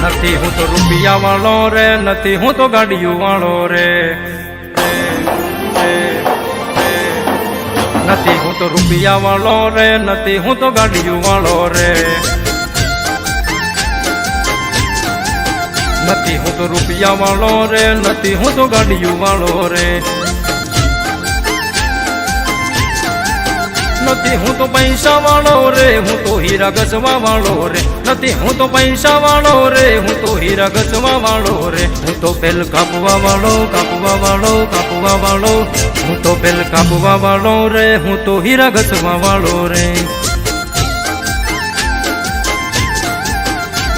તો રૂપિયા વાળો રે, નથી, હું તો ગાડીઓ વાળો રે. નથી, હું તો રૂપિયા વાળો રે, નથી, હું તો ગાડીઓ વાળો રે. નથી, હું તો રૂપિયા વાળો રે, નથી, હું તો ગાડીઓ વાળો રે. નથી હું તો પૈસા વાળો રે હું તો હીરા ગસવા વાળો રે નથી હું તો પૈસા વાળો રે હું તો હીરા ગસવા વાળો રે હું તો બેલ કાપવા વાળો કાપવા વાળો કાપવા વાળો હું તો બેલ કાપવા વાળો રે હું તો હીરા ગસવા વાળો રે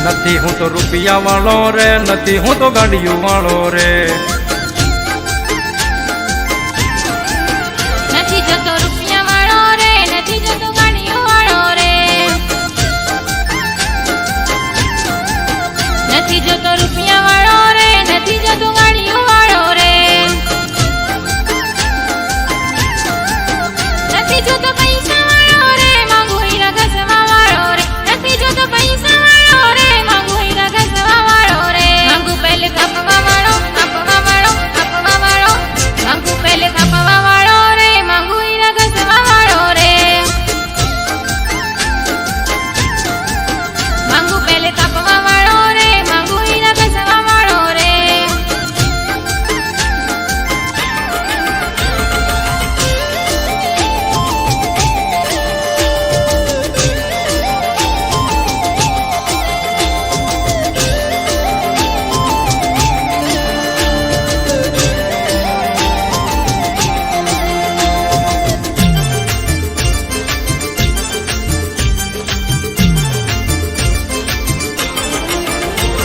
નથી હું તો રૂપિયા વાળો રે નથી હું તો ગાડીઓ વાળો રે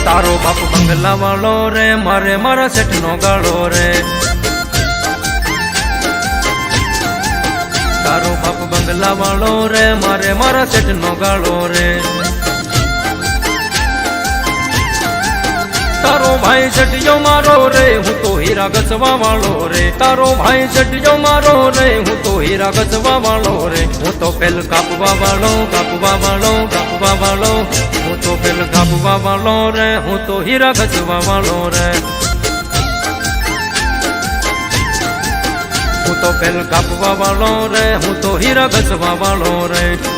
તારો બાપ બંગલા વાળો રે, મારે મારા શેઠ નો ગાળો રે. તારો બાપ બંગલા વાળો રે, મારે મારા શેઠ નો ગાળો રે. તારો ભાઈ છટિયો મારો રે, હું તો હીરા ગસવા વાળો રે. તારો ભાઈ છટિયો મારો રે, હું તો હીરા ગસવા વાળો રે. હું તો પેલ કાપવા વાળો કાપવા વાળો કાપવા વાળો. વાળો રે, હું તો હીરા ગસવા વાળો રે. હું તો પેલ કાપવા વાળો રે, હું તો હીરા ગસવા વાળો રે.